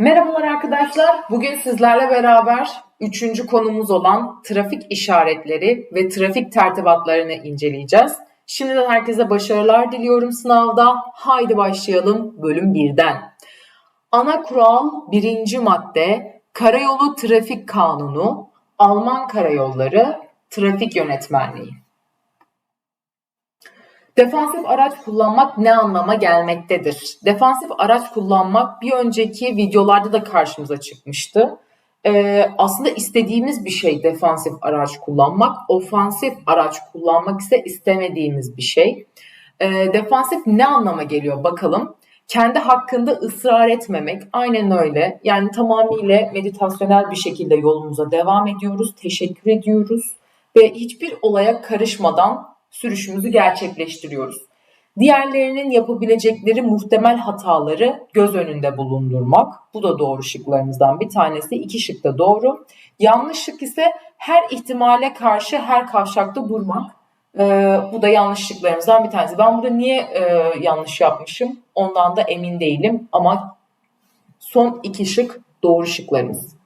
Merhabalar arkadaşlar. Bugün sizlerle beraber üçüncü konumuz olan trafik işaretleri ve trafik tertibatlarını inceleyeceğiz. Şimdiden herkese başarılar diliyorum sınavda. Haydi başlayalım bölüm 1'den. Ana kural birinci madde Karayolu Trafik Kanunu, Alman Karayolları, Trafik Yönetmenliği. Defansif araç kullanmak ne anlama gelmektedir? Defansif araç kullanmak bir önceki videolarda da karşımıza çıkmıştı. Ee, aslında istediğimiz bir şey defansif araç kullanmak. Ofansif araç kullanmak ise istemediğimiz bir şey. Ee, defansif ne anlama geliyor bakalım. Kendi hakkında ısrar etmemek aynen öyle. Yani tamamıyla meditasyonel bir şekilde yolumuza devam ediyoruz. Teşekkür ediyoruz ve hiçbir olaya karışmadan sürüşümüzü gerçekleştiriyoruz. Diğerlerinin yapabilecekleri muhtemel hataları göz önünde bulundurmak. Bu da doğru şıklarımızdan bir tanesi. İki şık da doğru. Yanlış şık ise her ihtimale karşı her kavşakta durmak. Ee, bu da yanlış şıklarımızdan bir tanesi. Ben burada niye e, yanlış yapmışım ondan da emin değilim ama son iki şık doğru şıklarımız.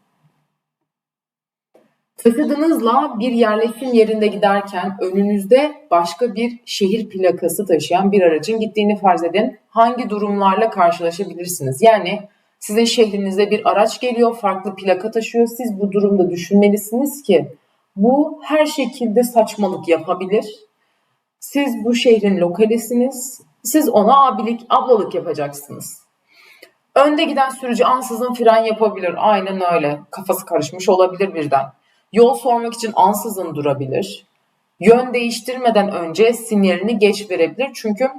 Taşıdığınızla bir yerleşim yerinde giderken önünüzde başka bir şehir plakası taşıyan bir aracın gittiğini farz edin. Hangi durumlarla karşılaşabilirsiniz? Yani sizin şehrinize bir araç geliyor, farklı plaka taşıyor. Siz bu durumda düşünmelisiniz ki bu her şekilde saçmalık yapabilir. Siz bu şehrin lokalisiniz. Siz ona abilik, ablalık yapacaksınız. Önde giden sürücü ansızın fren yapabilir. Aynen öyle. Kafası karışmış olabilir birden. Yol sormak için ansızın durabilir. Yön değiştirmeden önce sinyalini geç verebilir. Çünkü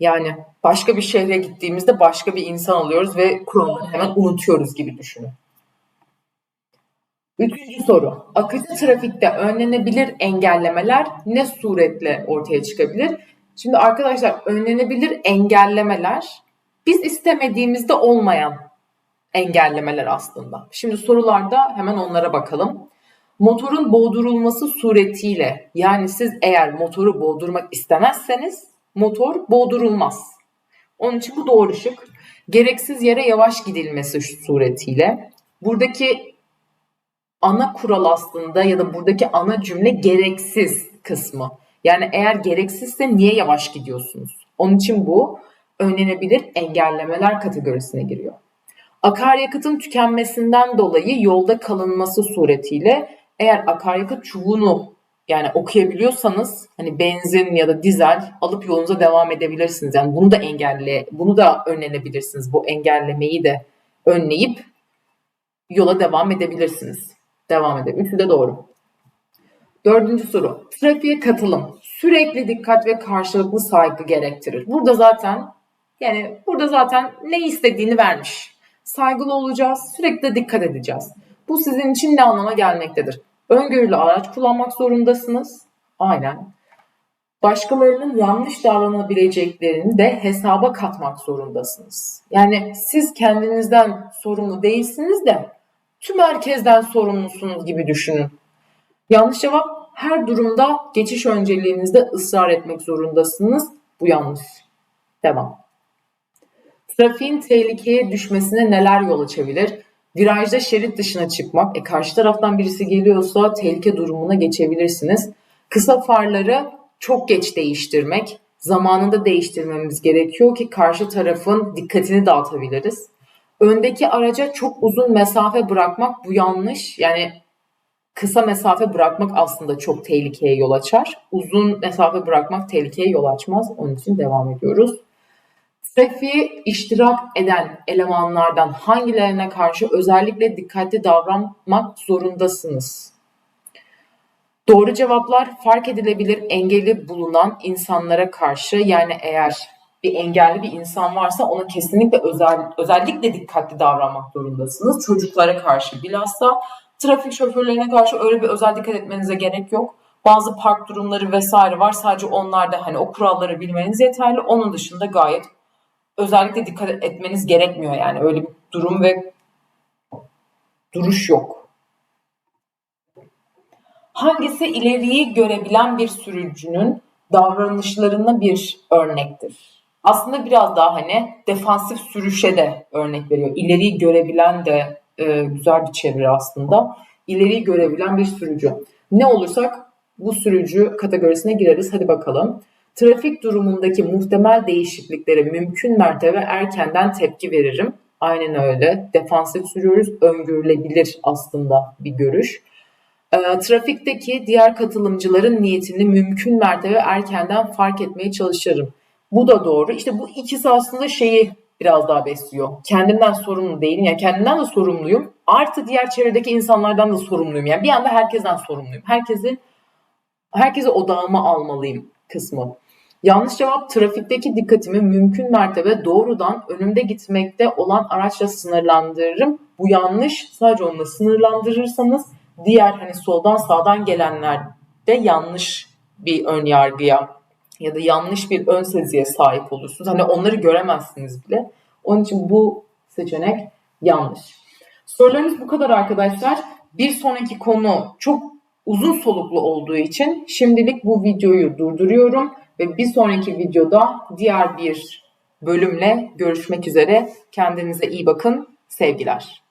yani başka bir şehre gittiğimizde başka bir insan oluyoruz ve kuralları hemen unutuyoruz gibi düşünün. Üçüncü soru. Akıcı trafikte önlenebilir engellemeler ne suretle ortaya çıkabilir? Şimdi arkadaşlar önlenebilir engellemeler biz istemediğimizde olmayan engellemeler aslında. Şimdi sorularda hemen onlara bakalım. Motorun boğdurulması suretiyle yani siz eğer motoru boğdurmak istemezseniz motor boğdurulmaz. Onun için bu doğru şık. Gereksiz yere yavaş gidilmesi suretiyle. Buradaki ana kural aslında ya da buradaki ana cümle gereksiz kısmı. Yani eğer gereksizse niye yavaş gidiyorsunuz? Onun için bu önlenebilir engellemeler kategorisine giriyor. Akaryakıtın tükenmesinden dolayı yolda kalınması suretiyle eğer akaryakıt çubuğunu yani okuyabiliyorsanız hani benzin ya da dizel alıp yolunuza devam edebilirsiniz. Yani bunu da engelle, bunu da önlenebilirsiniz. Bu engellemeyi de önleyip yola devam edebilirsiniz. Devam edelim. Üçü de doğru. Dördüncü soru. Trafiğe katılım. Sürekli dikkat ve karşılıklı saygı gerektirir. Burada zaten yani burada zaten ne istediğini vermiş. Saygılı olacağız, sürekli dikkat edeceğiz. Bu sizin için ne anlama gelmektedir? Öngörülü araç kullanmak zorundasınız. Aynen. Başkalarının yanlış davranabileceklerini de hesaba katmak zorundasınız. Yani siz kendinizden sorumlu değilsiniz de tüm herkesten sorumlusunuz gibi düşünün. Yanlış cevap her durumda geçiş önceliğinizde ısrar etmek zorundasınız. Bu yanlış. Devam. Trafiğin tehlikeye düşmesine neler yol açabilir? Virajda şerit dışına çıkmak. E karşı taraftan birisi geliyorsa tehlike durumuna geçebilirsiniz. Kısa farları çok geç değiştirmek. Zamanında değiştirmemiz gerekiyor ki karşı tarafın dikkatini dağıtabiliriz. Öndeki araca çok uzun mesafe bırakmak bu yanlış. Yani kısa mesafe bırakmak aslında çok tehlikeye yol açar. Uzun mesafe bırakmak tehlikeye yol açmaz. Onun için devam ediyoruz. Trafiğe iştirak eden elemanlardan hangilerine karşı özellikle dikkatli davranmak zorundasınız? Doğru cevaplar fark edilebilir engeli bulunan insanlara karşı yani eğer bir engelli bir insan varsa ona kesinlikle özel, özellikle dikkatli davranmak zorundasınız. Çocuklara karşı bilhassa trafik şoförlerine karşı öyle bir özel dikkat etmenize gerek yok. Bazı park durumları vesaire var. Sadece onlarda hani o kuralları bilmeniz yeterli. Onun dışında gayet özellikle dikkat etmeniz gerekmiyor yani öyle bir durum ve duruş yok. Hangisi ileriyi görebilen bir sürücünün davranışlarına bir örnektir? Aslında biraz daha hani defansif sürüşe de örnek veriyor. İleriyi görebilen de e, güzel bir çeviri aslında. İleriyi görebilen bir sürücü. Ne olursak bu sürücü kategorisine gireriz. Hadi bakalım. Trafik durumundaki muhtemel değişikliklere mümkün mertebe erkenden tepki veririm. Aynen öyle. Defansif sürüyoruz. Öngörülebilir aslında bir görüş. E, trafikteki diğer katılımcıların niyetini mümkün mertebe erkenden fark etmeye çalışırım. Bu da doğru. İşte bu ikisi aslında şeyi biraz daha besliyor. Kendimden sorumlu değilim. Yani kendimden de sorumluyum. Artı diğer çevredeki insanlardan da sorumluyum. Yani bir anda herkesten sorumluyum. Herkesi herkese odağıma almalıyım kısmı. Yanlış cevap trafikteki dikkatimi mümkün mertebe doğrudan önümde gitmekte olan araçla sınırlandırırım. Bu yanlış. Sadece onunla sınırlandırırsanız diğer hani soldan sağdan gelenler de yanlış bir ön yargıya ya da yanlış bir ön seziye sahip olursunuz. Hani onları göremezsiniz bile. Onun için bu seçenek yanlış. Sorularımız bu kadar arkadaşlar. Bir sonraki konu çok uzun soluklu olduğu için şimdilik bu videoyu durduruyorum ve bir sonraki videoda diğer bir bölümle görüşmek üzere. Kendinize iyi bakın. Sevgiler.